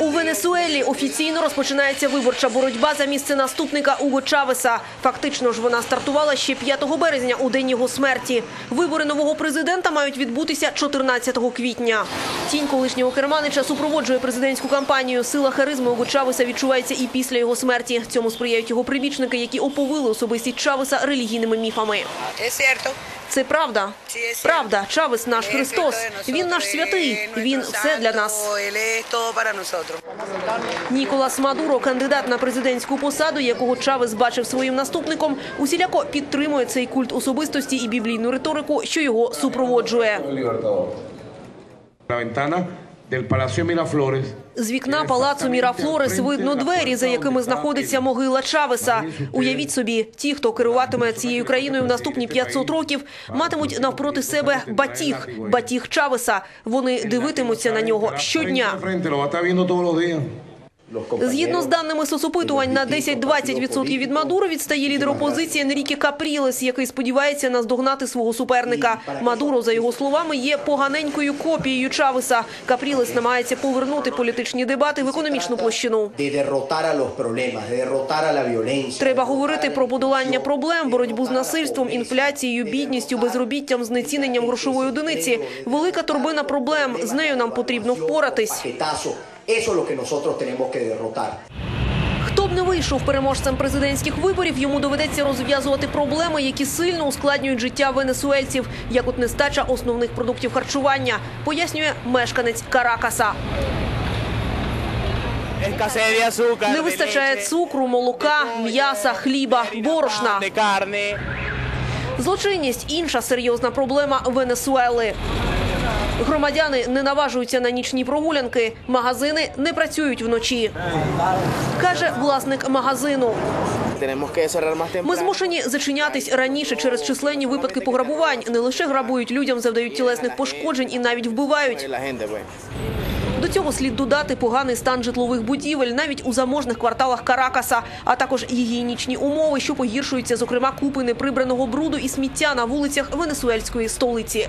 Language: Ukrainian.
У Венесуелі офіційно розпочинається виборча боротьба за місце наступника Уго Чавеса. Фактично ж вона стартувала ще 5 березня у день його смерті. Вибори нового президента мають відбутися 14 квітня. Тінь колишнього керманича супроводжує президентську кампанію. Сила харизми Уго Чавеса відчувається і після його смерті. Цьому сприяють його прибічники, які оповили особистість Чавеса релігійними міфами. Es. Це правда. Правда, Чавес наш Христос. Він наш святий. Він все для нас. Ніколас Мадуро, кандидат на президентську посаду, якого Чавес бачив своїм наступником, усіляко підтримує цей культ особистості і біблійну риторику, що його супроводжує. З вікна палацу Мірафлорес видно двері, за якими знаходиться могила Чавеса. Уявіть собі, ті, хто керуватиме цією країною в наступні 500 років, матимуть навпроти себе батіг, батіг Чавеса. Вони дивитимуться на нього щодня. Згідно з даними соцопитувань, на 10-20% від Мадуро відстає лідер опозиції Енріке Капрілес, який сподівається наздогнати свого суперника. Мадуро, за його словами, є поганенькою копією Чавеса. Капрілес намагається повернути політичні дебати в економічну площину. Треба говорити про подолання проблем, боротьбу з насильством, інфляцією, бідністю, безробіттям, знеціненням грошової одиниці. Велика торбина проблем. З нею нам потрібно впоратись. Eso es lo que nosotros tenemos que derrotar. Хто б не вийшов переможцем президентських виборів, йому доведеться розв'язувати проблеми, які сильно ускладнюють життя венесуельців, як от нестача основних продуктів харчування, пояснює мешканець Каракаса. Не вистачає цукру, молока, м'яса, хліба, борошна. Злочинність інша серйозна проблема Венесуели. Громадяни не наважуються на нічні прогулянки. Магазини не працюють вночі. Каже власник магазину. Ми змушені зачинятись раніше через численні випадки пограбувань. Не лише грабують людям, завдають тілесних пошкоджень і навіть вбивають. До цього слід додати поганий стан житлових будівель навіть у заможних кварталах Каракаса, а також гігієнічні умови, що погіршуються, зокрема, купи неприбраного бруду і сміття на вулицях венесуельської столиці.